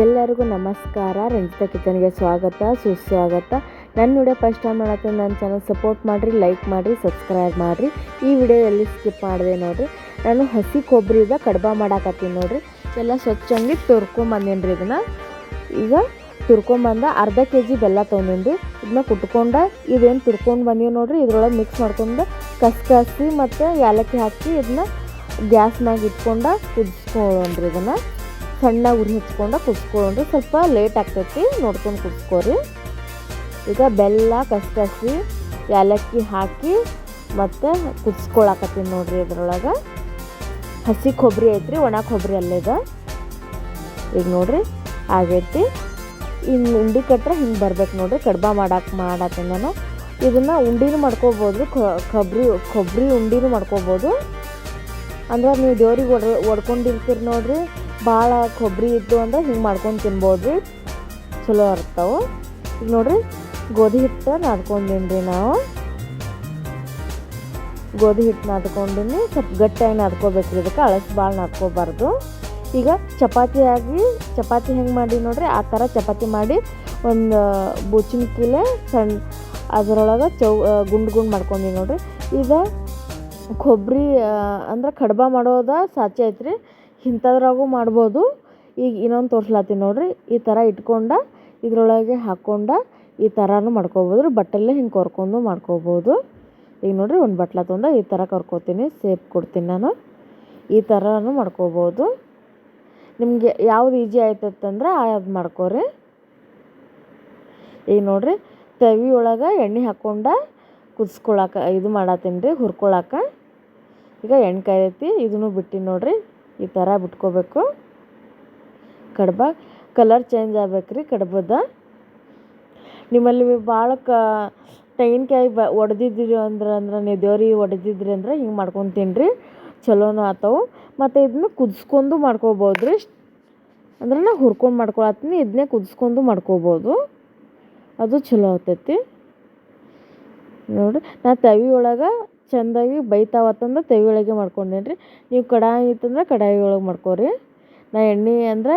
ಎಲ್ಲರಿಗೂ ನಮಸ್ಕಾರ. ರಂಜಿತಾ ಕಿಚನ್ಗೆ ಸ್ವಾಗತ, ಸುಸ್ವಾಗತ. ನನ್ನ ವಿಡಿಯೋ ಫಸ್ಟ್ ಟೈಮ್ ಮಾಡತ್ತೆ ನನ್ನ ಚಾನಲ್ ಸಪೋರ್ಟ್ ಮಾಡಿರಿ ಲೈಕ್ ಮಾಡಿರಿ ಸಬ್ಸ್ಕ್ರೈಬ್ ಮಾಡಿರಿ. ಈ ವಿಡಿಯೋ ಎಲ್ಲಿ ಸ್ಕಿಪ್ ಮಾಡಿದೆ ನೋಡಿರಿ. ನಾನು ಹಸಿ ಕೊಬ್ಬರಿದ ಕಡ್ಬ ಮಾಡಾಕತ್ತೀನಿ ನೋಡಿರಿ. ಎಲ್ಲ ಸ್ವಚ್ಛಂಗಿ ತುರ್ಕೊಂಬಂದೇನಿ ರೀ ಇದನ್ನು. ಈಗ ತುರ್ಕೊಂಬಂದ ಅರ್ಧ ಕೆ ಜಿ ಬೆಲ್ಲ ತೊಗೊಂಡಿನಿ ಇದನ್ನ ಕುಟ್ಕೊಂಡ ಇದೇನು ತುರ್ಕೊಂಡು ಬಂದೀವಿ ನೋಡಿರಿ. ಇದ್ರೊಳಗೆ ಮಿಕ್ಸ್ ಮಾಡ್ಕೊಂಡು ಕಸ್ಕಸಿ ಮತ್ತು ಏಲಕ್ಕಿ ಹಾಕಿ ಇದನ್ನ ಗ್ಯಾಸ್ ಇಟ್ಕೊಂಡು ಇಟ್ಕೊಂಡ ಕುದಿಸ್ಕೊಳ್ಳೋಣ್ರಿ ಇದನ್ನು. ಸಣ್ಣ ಉರಿ ಹಚ್ಕೊಂಡು ಕುದಿಸ್ಕೊಳ್ಳೋಣ್ರಿ ಸ್ವಲ್ಪ ಲೇಟ್ ಆಗ್ತೈತಿ, ನೋಡ್ಕೊಂಡು ಕುದಿಸ್ಕೋರಿ ಈಗ ಬೆಲ್ಲ ಕಸ್ಕಸಿ ಏಲಕ್ಕಿ ಹಾಕಿ ಮತ್ತು ಕುದಿಸ್ಕೊಳಕತ್ತೀನಿ ನೋಡ್ರಿ ಇದ್ರೊಳಗೆ. ಹಸಿ ಕೊಬ್ಬರಿ ಐತ್ರಿ, ಒಣ ಕೊಬ್ಬರಿ ಅಲ್ಲೇದ ಈಗ ನೋಡ್ರಿ, ಆಗೈತಿ. ಇನ್ನು ಉಂಡಿ ಕಟ್ರೆ ಹಿಂಗೆ ಬರ್ಬೇಕು ನೋಡ್ರಿ, ಕಡ್ಬ ಮಾಡಕ್ಕೆ ಮಾಡತ್ತೀನಿ ನಾನು. ಇದನ್ನು ಉಂಡಿನೂ ಮಾಡ್ಕೋಬೋದು ಕೊಬ್ಬರಿ ಕೊಬ್ಬರಿ ಉಂಡಿನೂ ಮಾಡ್ಕೋಬೋದು. ಅಂದ್ರೆ ನೀವು ದೇವ್ರಿಗೆ ಒಡ್ ಒಡ್ಕೊಂಡಿರ್ತೀರಿ ನೋಡ್ರಿ. ಭಾಳ ಕೊಬ್ಬರಿ ಇತ್ತು ಅಂದ್ರೆ ಹಿಂಗೆ ಮಾಡ್ಕೊಂಡು ತಿನ್ಬೋದು ರೀ ಚಲೋ ಇರ್ತಾವೆ ಈಗ ನೋಡಿರಿ, ಗೋಧಿ ಹಿಟ್ಟು ನಾದ್ಕೊಂಡಿನಿ ರೀ ನಾವು. ಗೋಧಿ ಹಿಟ್ಟು ನಾದ್ಕೊಂಡಿನಿ, ಸ್ವಲ್ಪ ಗಟ್ಟಿಯಾಗಿ ನಾದ್ಕೋಬೇಕು ರೀ ಇದಕ್ಕೆ, ಅಳಸ್ ಭಾಳ ನಾದ್ಕೋಬಾರ್ದು. ಈಗ ಚಪಾತಿ ಆಗಿ, ಚಪಾತಿ ಹೆಂಗೆ ಮಾಡಿ ನೋಡ್ರಿ, ಆ ಥರ ಚಪಾತಿ ಮಾಡಿ ಒಂದು ಬುಚ್ಚಿನ ಕೀಲೆ ಸಣ್ಣ ಅದರೊಳಗೆ ಚೌ, ಗುಂಡು ಗುಂಡು ಮಾಡ್ಕೊಂಡಿ ನೋಡ್ರಿ. ಈಗ ಕೊಬ್ಬರಿ ಅಂದ್ರೆ ಕಡ್ಬ ಮಾಡೋದ ಸಾಚೆ ಐತ್ರಿ. ಇಂಥದ್ರಾಗೂ ಮಾಡ್ಬೋದು. ಈಗ ಇನ್ನೊಂದು ತೋರ್ಸ್ಲತ್ತೀನಿ ನೋಡಿರಿ. ಈ ಥರ ಇಟ್ಕೊಂಡು, ಇದರೊಳಗೆ ಹಾಕ್ಕೊಂಡು ಈ ಥರನೂ ಮಾಡ್ಕೊಬೋದು. ರೀ ಬಟ್ಟಲ್ಲೇ ಹಿಂಗೆ ಕೊರ್ಕೊಂಡು ಮಾಡ್ಕೊಬೋದು. ಈಗ ನೋಡಿರಿ ಒಂದು ಬಟ್ಲ ತೊಂದ ಈ ಥರ ಕರ್ಕೋತೀನಿ, ಸೇಪ್ ಕೊಡ್ತೀನಿ ನಾನು. ಈ ಥರನೂ ಮಾಡ್ಕೋಬೋದು. ನಿಮಗೆ ಯಾವ್ದು ಈಜಿ ಆಯ್ತಂದ್ರೆ ಅದು ಮಾಡ್ಕೋರಿ. ಈಗ ನೋಡಿರಿ, ತವಿ ಒಳಗೆ ಎಣ್ಣೆ ಹಾಕ್ಕೊಂಡು ಕುದಿಸ್ಕೊಳಕ, ಇದು ಮಾಡತ್ತೀನಿ ರೀ ಹುರ್ಕೊಳಕ್ಕೆ ಈಗ ಎಣ್ಣೆ ಕಾಯೈತಿ, ಇದನ್ನು ಬಿಟ್ಟಿನಿ ನೋಡ್ರಿ. ಈ ಥರ ಬಿಟ್ಕೋಬೇಕು. ಕಡ್ಬ ಕಲರ್ ಚೇಂಜ್ ಆಗ್ಬೇಕು ರೀ ಕಡ್ಬದ. ನಿಮ್ಮಲ್ಲಿ ಭಾಳ ಕ ತೆಂಗಿನಕಾಯಿ ಬ, ಒಡೆದಿದ್ದೀರಿ ಅಂದ್ರೆ ಅಂದ್ರೆ, ನೀವು ದೇವ್ರಿಗೆ ಒಡೆದಿದ್ರಿ ಅಂದ್ರೆ ಹಿಂಗೆ ಮಾಡ್ಕೊಂಡು ತಿನ್ನಿರಿ ಚಲೋನೂ ಆತವು. ಮತ್ತು ಇದನ್ನ ಕುದಿಸ್ಕೊಂಡು ಮಾಡ್ಕೋಬೋದು ರೀ ಅಂದ್ರೆ ನಾ ಹುರ್ಕೊಂಡು ಮಾಡ್ಕೊಳತ್ತೀನಿ ಇದನ್ನೇ ಕುದಿಸ್ಕೊಂಡು ಮಾಡ್ಕೋಬೋದು. ಅದು ಚಲೋ ಆಗ್ತೈತಿ. ನೋಡಿರಿ, ನಾ ತವಿ ಒಳಗೆ ಚೆಂದಾಗಿ ಬೈತಾವತ್ತಂದ್ರೆ ತೆವಿ ಒಳಗೆ ಮಾಡ್ಕೊಂಡೇನಿ ರೀ. ನೀವು ಕಡಾಯಿ ಇತ್ತಂದ್ರೆ ಕಡಾಯಿ ಒಳಗೆ ಮಾಡ್ಕೊರಿ. ನಾ ಎಣ್ಣೆ ಅಂದ್ರೆ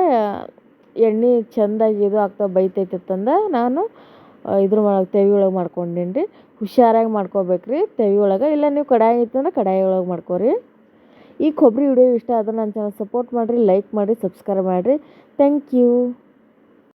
ಎಣ್ಣೆ ಚೆಂದಾಗಿ ಇದು ಆಗ್ತಾವೆ ಬೈತೈತಂದ್ರೆ ನಾನು ಇದ್ರ ಒಳಗೆ ತೆವಿ ಒಳಗೆ ಮಾಡ್ಕೊಂಡೇನಿ ಹುಷಾರಾಗಿ ಮಾಡ್ಕೋಬೇಕು ರೀ ತೆವಿ ಒಳಗೆ. ಇಲ್ಲ ನೀವು ಕಡಾಯಿ ಇತ್ತಂದ್ರೆ ಕಡಾಯಿ ಒಳಗೆ ಮಾಡ್ಕೊರಿ. ಈ ಕೊಬ್ಬರಿ ವಿಡಿಯೋ ಇಷ್ಟ ಆದ್ರೆ ನನ್ನ ಚಾನಲ್ ಸಪೋರ್ಟ್ ಮಾಡಿರಿ ಲೈಕ್ ಮಾಡಿರಿ ಸಬ್ಸ್ಕ್ರೈಬ್ ಮಾಡಿರಿ. Thank you